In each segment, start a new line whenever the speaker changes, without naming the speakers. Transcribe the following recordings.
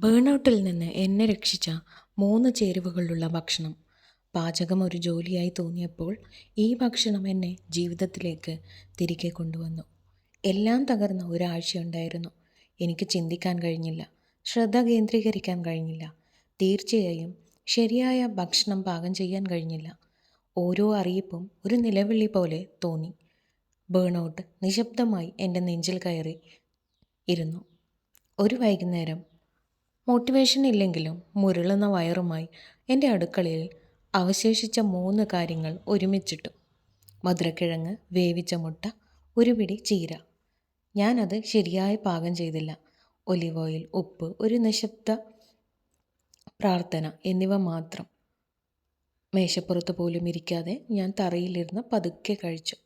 ബേൺഔട്ടിൽ നിന്ന് എന്നെ രക്ഷിച്ച മൂന്ന് ചേരുവകളുള്ള ഭക്ഷണം. പാചകം ഒരു ജോലിയായി തോന്നിയപ്പോൾ ഈ ഭക്ഷണം എന്നെ ജീവിതത്തിലേക്ക് തിരികെ കൊണ്ടുവന്നു. എല്ലാം തകർന്ന ഒരാഴ്ചയുണ്ടായിരുന്നു. എനിക്ക് ചിന്തിക്കാൻ കഴിഞ്ഞില്ല. ശ്രദ്ധ കേന്ദ്രീകരിക്കാൻ കഴിഞ്ഞില്ല. തീർച്ചയായും ശരിയായ ഭക്ഷണം പാകം ചെയ്യാൻ കഴിഞ്ഞില്ല. ഓരോ അറിയിപ്പും ഒരു നിലവിളി പോലെ തോന്നി. ബേൺഔട്ട് നിശബ്ദമായി എന്റെ നെഞ്ചിൽ കയറി ഇരുന്നു. ഒരു വൈകുന്നേരം മോട്ടിവേഷൻ ഇല്ലെങ്കിലും മുരളുന്ന വയറുമായി എന്റെ അടുക്കളയിൽ അവശേഷിച്ച മൂന്ന് കാര്യങ്ങൾ ഒരുമിച്ചിട്ടു. മധുരക്കിഴങ്ങ് വേവിച്ച മുട്ട ഒരു പിടി ചീര. ഞാനത് ശരിയായി പാകം ചെയ്തില്ല. ഒലിവ് ഓയിൽ ഉപ്പ് ഒരു നിശബ്ദ പ്രാർത്ഥന എന്നിവ മാത്രം. മേശപ്പുറത്ത് പോലും ഇരിക്കാതെ ഞാൻ തറയിലിരുന്ന് പതുക്കെ കഴിച്ചു.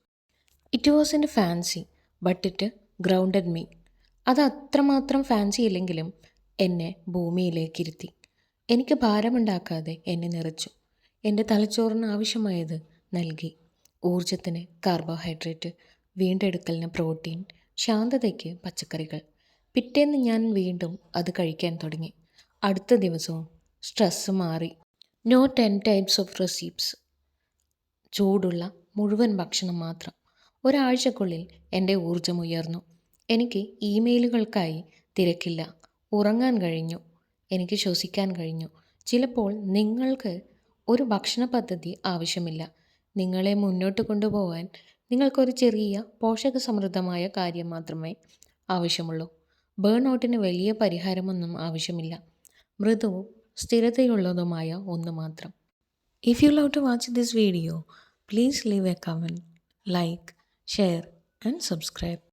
It wasn't fancy but it grounded me അത് അത്രമാത്രം ഫാൻസി ഇല്ലെങ്കിലും എന്നെ ഭൂമിയിലേക്ക് ഇരുത്തി എനിക്ക് ഭാരമുണ്ടാക്കാതെ എന്നെ നിറച്ചു. എന്റെ തലച്ചോറിന് ആവശ്യമായത് നൽകി. ഊർജത്തിന് കാർബോഹൈഡ്രേറ്റ് വീണ്ടെടുക്കലിന് പ്രോട്ടീൻ ശാന്തതയ്ക്ക് പച്ചക്കറികൾ. പിറ്റേന്ന് ഞാൻ വീണ്ടും അത് കഴിക്കാൻ തുടങ്ങി. അടുത്ത ദിവസവും സ്ട്രെസ്സ് മാറി. No ten types of recipes. ചൂടുള്ള മുഴുവൻ ഭക്ഷണം മാത്രം. ഒരാഴ്ചക്കുള്ളിൽ എന്റെ ഊർജം ഉയർന്നു. എനിക്ക് ഇമെയിലുകൾക്കായി തിരക്കില്ല. ഉറങ്ങാൻ കഴിഞ്ഞു. എനിക്ക് ശ്വസിക്കാൻ കഴിഞ്ഞു. ചിലപ്പോൾ നിങ്ങൾക്ക് ഒരു ഭക്ഷണ പദ്ധതി ആവശ്യമില്ല. നിങ്ങളെ മുന്നോട്ട് കൊണ്ടുപോകാൻ നിങ്ങൾക്കൊരു ചെറിയ പോഷക സമൃദ്ധമായ കാര്യം മാത്രമേ ആവശ്യമുള്ളൂ. ബേൺ ഔട്ടിന് വലിയ പരിഹാരമൊന്നും ആവശ്യമില്ല. മൃദുവും സ്ഥിരതയുള്ളതുമായ ഒന്ന് മാത്രം. If you love to watch this video please leave a comment like share and subscribe